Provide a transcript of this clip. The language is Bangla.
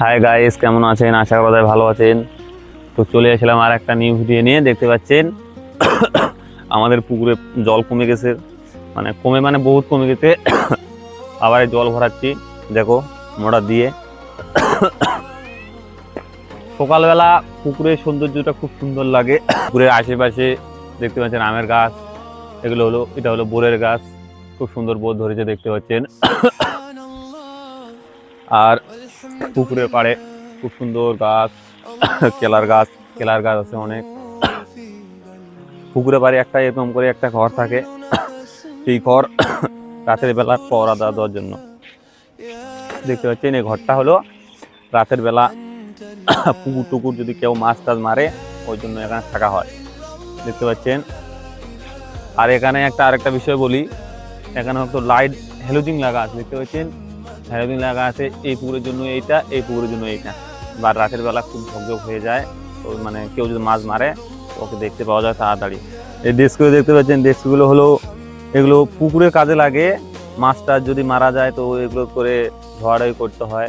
হাই গাইস কেমন আছেন? আশা করা ভালো আছেন। তো চলে এসেছিলাম আর একটা নিউ ভিডিও নিয়ে, দেখতে পাচ্ছেন? আমাদের পুকুরে জল কমে গেছে। মানে কমে মানে বহুত কমে গেছে। আবার জল ভরাচ্ছি। দেখো মোটা দিয়ে। সকালবেলা পুকুরের সৌন্দর্যটা খুব সুন্দর লাগে। পুকুরের আশেপাশে দেখতে পাচ্ছেন আমের গাছ। এগুলো হলো, এটা হলো বোরের গাছ। খুব সুন্দর বোধ ধরেছে, দেখতে পাচ্ছেন। আর পুকুরের পাড়ে খুব সুন্দর গাছ, কেলার গাছ কেলার গাছ আছে অনেক। পুকুরের পাড়ে একটা এরকম করে একটা ঘর থাকে। সেই ঘর রাতের বেলা দেওয়া দেওয়ার জন্য। দেখতে পাচ্ছেন, এই ঘরটা হলো রাতের বেলা পুকুর টুকুর যদি কেউ মাছ টাছ মারে, ওই জন্য এখানে থাকা হয়। দেখতে পাচ্ছেন, আর এখানে একটা আরেকটা বিষয় বলি। এখানে হয়তো লাইট হ্যালোজিং লাগা আছে। দেখতে পাচ্ছেন হ্যালোজিং লাগা আছে, এই পুকুরের জন্য এইটা, এই পুকুরের জন্য এইটা। বা রাতের বেলা খুব ঝকঝক হয়ে যায় মানে কেউ যদি মাছ মারে, ওকে দেখতে পাওয়া যায় তাড়াতাড়ি। এই ডেস্কগুলো দেখতে পাচ্ছেন, ডেস্কগুলো হলো, এগুলো পুকুরে কাজে লাগে। মাছটা যদি মারা যায়, তো এগুলো করে ধোয়াড়াই করতে হয়।